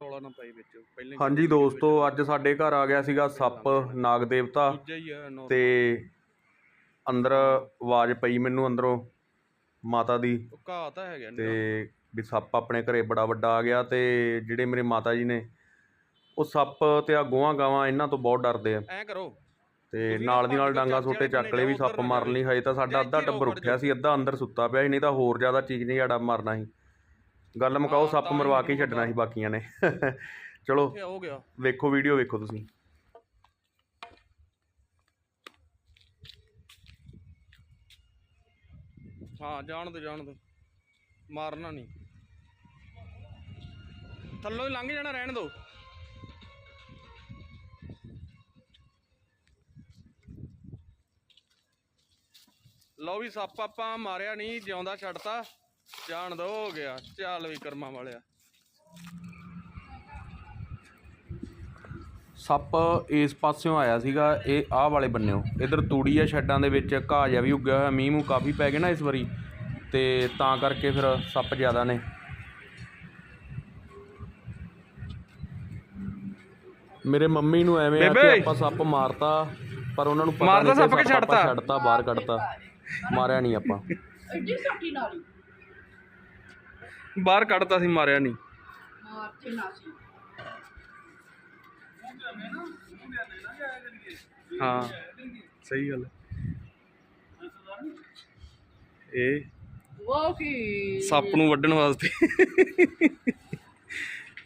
ਰੌਲਾ ਨਾ ਪਾਈ ਵਿੱਚ ਪਹਿਲਾਂ ਹਾਂਜੀ ਦੋਸਤੋ ਅੱਜ ਸਾਡੇ ਘਰ ਆ ਗਿਆ ਸੀਗਾ ਸੱਪ ਨਾਗ ਦੇਵਤਾ ਦੂਜਾ ਹੀ ਆ ਨੌ ਤੇ ਅੰਦਰ ਆਵਾਜ਼ ਪਈ ਮੈਨੂੰ ਅੰਦਰੋਂ ਮਾਤਾ ਦੀ। ਉਹ ਘਾਹ ਤਾਂ ਹੈਗਾ ਨੀ ਤੇ ਵੀ ਸੱਪ ਆਪਣੇ ਘਰੇ ਬੜਾ ਵੱਡਾ ਆ ਗਿਆ ਤੇ ਜਿਹੜੇ ਮੇਰੇ ਮਾਤਾ ਜੀ ਨੇ ਉਹ ਸੱਪ ਤੇ ਆ ਗੋਹਾਂ ਗਾਵਾਂ ਇਹਨਾਂ ਤੋਂ ਬਹੁਤ ਡਰਦੇ ਆ। ਐ ਕਰੋ। ਤੇ ਤੁਸੀਂ ਨਾਲ ਦੀ ਨਾਲ ਡਾਂਗਾ ਸੋਟੇ ਚੱਕ ਲਏ ਵੀ ਸੱਪ ਨਾ ਮਾਰ ਲਈ ਹਜੇ ਤਾਂ ਸਾਡਾ ਅੱਧਾ ਟੱਬਰ ਉੱਠਿਆ ਸੀ ਅੱਧਾ ਅੰਦਰ ਸੁੱਤਾ ਪਿਆ ਸੀ ਨਹੀਂ ਤਾਂ ਹੋਰ ਜ਼ਿਆਦਾ ਚੀਜ਼ ਨਹੀਂ ਸਾਡਾ ਮਰਨਾ ਸੀ। ਗੱਲ ਮੁਕਾਓ ਸੱਪ ਮਰਵਾ ਕੇ ਹੀ ਛੱਡਣਾ ਸੀ ਬਾਕੀਆਂ ਨੇ। ਚਲੋ ਹੋ ਗਿਆ। ਵੇਖੋ ਵੀਡੀਓ ਵੇਖੋ ਤੁਸੀਂ। ਹਾਂ ਜਾਣ ਦੋ ਜਾਣ ਦੋ। ਮਾਰਨਾ ਨਹੀਂ। ਥੱਲੋਂ ਹੀ ਲੰਘ ਜਾਣਾ ਰਹਿਣ ਦੋ। ਲਓ ਵੀ ਸੱਪ ਆਪਾਂ ਮਾਰਿਆ ਨਹੀਂ ਜਿਉਂਦਾ ਛੱਡਤਾ। ਜਾਣ ਦੋ ਹੋ ਗਿਆ ਚੱਲ ਵੀ ਕਰਮਾਂ ਵਾਲਿਆ। ਸੱਪ ਇਸ ਪਾਸਿਓਂ ਆਇਆ ਸੀਗਾ ਇਹ ਆਹ ਵਾਲੇ ਬੰਨਿਓ। ਇਧਰ ਤੂੜੀ ਆ ਛੱਡਾਂ ਦੇ ਵਿੱਚ ਘਾਹ ਜਿਹਾ ਵੀ ਉੱਗਿਆ ਹੋਇਆ ਮੀਂਹ ਮੂੰਹ ਕਾਫੀ ਪੈ ਗਏ ਨਾ ਇਸ ਵਾਰੀ। ਤੇ ਤਾਂ ਕਰਕੇ ਫਿਰ ਸੱਪ ਜ਼ਿਆਦਾ ਨੇ। ਮੇਰੇ ਮੰਮੀ ਨੂੰ ਐਵੇਂ ਆ ਕਿ! ਆਪਾਂ ਸੱਪ ਮਾਰਤਾ ਪਰ ਉਹਨਾਂ ਨੂੰ ਪਤਾ ਨਹੀਂ ਸੱਪ ਕਿ ਛੱਡਤਾ? ਛੱਡਤਾ ਬਾਹਰ ਕੱਢਤਾ। ਮਾਰਿਆ ਨਹੀਂ ਆਪਾਂ। ਐਡੀ ਛੋਟੀ ਨਾਲੀ ਬਾਹਰ ਕੱਢਤਾ ਸੀ ਮਾਰਿਆ ਨਹੀਂ। ਮਾਰਤੇ ਨਾ ਸੀ ਹਾਂ ਸਹੀ ਗੱਲ ਇਹ ਉਹ ਕੀ ਸੱਪ ਨੂੰ ਵੱਢਣ ਵਾਸਤੇ।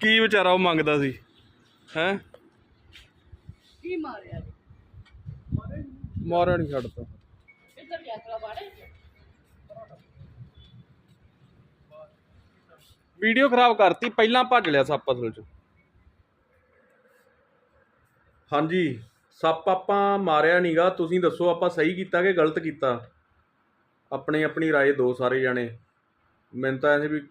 ਕੀ ਵਿਚਾਰਾ ਉਹ ਮੰਗਦਾ ਸੀ ਹੈ? ਕੀ ਮਾਰਿਆ? ਮਾਰਿਆ ਨਹੀਂ ਛੱਡਤਾ ਇੱਧਰ ਯਾਤਰਾ ਬਾੜੇ ਵੀਡੀਓ ਖਰਾਬ ਕਰਤੀ ਪਹਿਲਾਂ ਭੱਜ ਲਿਆ ਸੱਪ ਅਸਲ ਚ ਹਾਂਜੀ ਸੱਪ ਆਪਾਂ ਮਾਰਿਆ ਨਹੀਂਗਾ ਤੁਸੀਂ ਦੱਸੋ ਆਪਾਂ ਸਹੀ ਕੀਤਾ ਕਿ ਗਲਤ ਕੀਤਾ ਆਪਣੀ ਆਪਣੀ رائے ਦਿਓ ਸਾਰੇ ਜਾਣੇ ਮੈਨੂੰ ਤਾਂ ਐਸੇ ਵੀ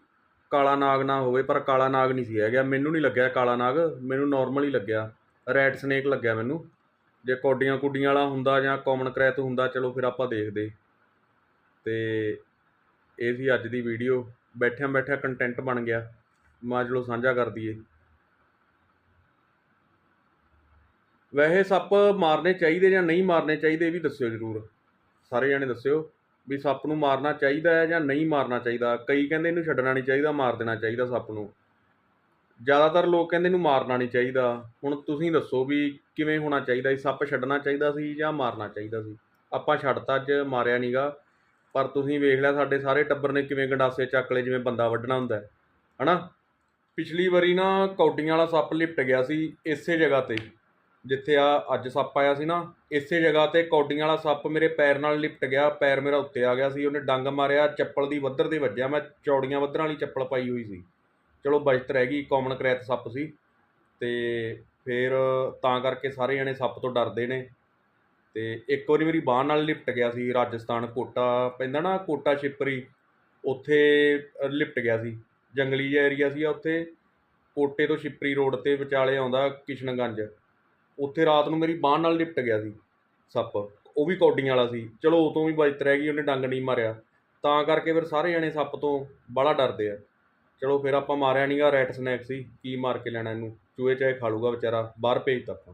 ਕਾਲਾ ਨਾਗ ਨਾ ਹੋਵੇ ਪਰ ਕਾਲਾ ਨਾਗ ਨਹੀਂ ਸੀ ਹੈਗਾ ਮੈਨੂੰ ਨਹੀਂ ਲੱਗਿਆ ਕਾਲਾ ਨਾਗ ਮੈਨੂੰ ਨਾਰਮਲ ਹੀ ਲੱਗਿਆ ਰੈਡ ਸਨੇਕ ਲੱਗਿਆ ਮੈਨੂੰ ਜੇ ਕੋਡੀਆਂ ਕੁੱਡੀਆਂ ਵਾਲਾ ਹੁੰਦਾ ਜਾਂ ਕਾਮਨ ਕਰੈਤ ਹੁੰਦਾ ਚਲੋ ਫਿਰ ਆਪਾਂ ਦੇਖਦੇ ਤੇ ਇਹ ਸੀ ਅੱਜ ਦੀ ਵੀਡੀਓ ਬੈਠਿਆਂ ਬੈਠਿਆਂ ਕੰਟੈਂਟ ਬਣ ਗਿਆ, ਮੈਂ ਚਲੋ ਸਾਂਝਾ ਕਰ ਦਈਏ। ਵੈਸੇ ਸੱਪ ਮਾਰਨੇ ਚਾਹੀਦੇ ਜਾਂ ਨਹੀਂ ਮਾਰਨੇ ਚਾਹੀਦੇ ਇਹ ਵੀ ਦੱਸਿਓ ਜਰੂਰ। ਸਾਰੇ ਜਾਣੇ ਦੱਸਿਓ ਵੀ ਸੱਪ ਨੂੰ ਮਾਰਨਾ ਚਾਹੀਦਾ ਹੈ ਜਾਂ ਨਹੀਂ ਮਾਰਨਾ ਚਾਹੀਦਾ। ਕਈ ਕਹਿੰਦੇ ਇਹਨੂੰ ਛੱਡਣਾ ਨਹੀਂ ਚਾਹੀਦਾ, ਮਾਰ ਦੇਣਾ ਚਾਹੀਦਾ ਸੱਪ ਨੂੰ। ਜ਼ਿਆਦਾਤਰ ਲੋਕ ਕਹਿੰਦੇ ਇਹਨੂੰ ਮਾਰਨਾ ਨਹੀਂ ਚਾਹੀਦਾ। ਹੁਣ ਤੁਸੀਂ ਦੱਸੋ ਵੀ ਕਿਵੇਂ ਹੋਣਾ ਚਾਹੀਦਾ ਸੀ? ਸੱਪ ਛੱਡਣਾ ਚਾਹੀਦਾ ਸੀ ਜਾਂ ਮਾਰਨਾ ਚਾਹੀਦਾ ਸੀ? ਆਪਾਂ ਛੱਡਤਾ ਅੱਜ, ਮਾਰਿਆ ਨਹੀਂਗਾ ਪਰ ਤੁਸੀਂ ਵੇਖ ਲਿਆ ਸਾਡੇ ਸਾਰੇ ਟੱਬਰ ਨੇ ਕਿਵੇਂ ਗੰਡਾਸੇ ਚੱਕ ਲਏ, ਜਿਵੇਂ ਬੰਦਾ ਵੱਢਣਾ ਹੁੰਦਾ ਹੈ, ਹਨਾ? ਪਿਛਲੀ ਵਾਰੀ ਨਾ ਕੌਡੀਆਂ ਵਾਲਾ ਸੱਪ ਲਿਪਟ ਗਿਆ ਸੀ ਇਸੇ ਜਗ੍ਹਾ ਤੇ, ਜਿੱਥੇ ਆ ਅੱਜ ਸੱਪ ਆਇਆ ਸੀ ਨਾ, ਇਸੇ ਜਗ੍ਹਾ ਤੇ ਕੌਡੀਆਂ ਵਾਲਾ ਸੱਪ ਮੇਰੇ ਪੈਰ ਨਾਲ ਲਿਪਟ ਗਿਆ, ਪੈਰ ਮੇਰਾ ਉੱਤੇ ਆ ਗਿਆ ਸੀ, ਉਹਨੇ ਡੰਗ ਮਾਰਿਆ, ਚੱਪਲ ਦੀ ਵੱਧਰ ਦੇ ਵੱਜਿਆ, ਮੈਂ ਚੌੜੀਆਂ ਵੱਧਰਾਂ ਵਾਲੀ ਚੱਪਲ ਪਾਈ ਹੋਈ ਸੀ। ਚਲੋ ਬਚਤ ਰਹਿ ਗਈ ਕਾਮਨ ਕਰੈਤ ਸੱਪ ਸੀ, ਤੇ ਫਿਰ ਤਾਂ ਕਰਕੇ ਸਾਰੇ ਜਣੇ ਸੱਪ ਤੋਂ ਡਰਦੇ ਨੇ। ਤੇ ਇੱਕ ਵਾਰੀ ਮੇਰੀ ਬਾਹ ਨਾਲ ਲਿਪਟ ਗਿਆ ਸੀ, ਰਾਜਸਥਾਨ ਕੋਟਾ ਪੈਂਦਾ ਨਾ ਕੋਟਾ ਛਿਪਰੀ, ਉੱਥੇ ਲਿਪਟ ਗਿਆ ਸੀ। ਜੰਗਲੀ ਜਿਹਾ ਏਰੀਆ ਸੀ ਉੱਥੇ, ਕੋਟੇ ਤੋਂ ਛਿਪਰੀ ਰੋਡ ਤੇ ਵਿਚਾਲੇ ਆਉਂਦਾ ਕਿਸ਼ਨਗੰਜ। ਉੱਥੇ ਰਾਤ ਨੂੰ ਮੇਰੀ ਬਾਹ ਨਾਲ ਲਿਪਟ ਗਿਆ ਸੀ, ਸੱਪ। ਉਹ ਵੀ ਕੌਡੀਆਂ ਵਾਲਾ ਸੀ। ਚਲੋ ਉਹ ਤੋਂ ਵੀ ਬਚਤ ਰਹਿ ਗਈ, ਉਹਨੇ ਡੰਗ ਨਹੀਂ ਮਾਰਿਆ। ਤਾਂ ਕਰਕੇ ਫਿਰ ਸਾਰੇ ਜਣੇ ਸੱਪ ਤੋਂ ਬੜਾ ਡਰਦੇ ਆ। ਚਲੋ ਫਿਰ ਆਪਾਂ ਮਾਰਿਆ ਨਹੀਂਗਾ ਰੈਟ ਸਨੈਕ ਸੀ, ਕੀ ਮਾਰ ਕੇ ਲੈਣਾ ਇਹਨੂੰ। ਚੂਹੇ ਚਾਹੇ ਖਾ ਲੂਗਾ ਵਿਚਾਰਾ, ਬਾਹਰ ਭੇਜ ਤਾ ਆਪਾਂ।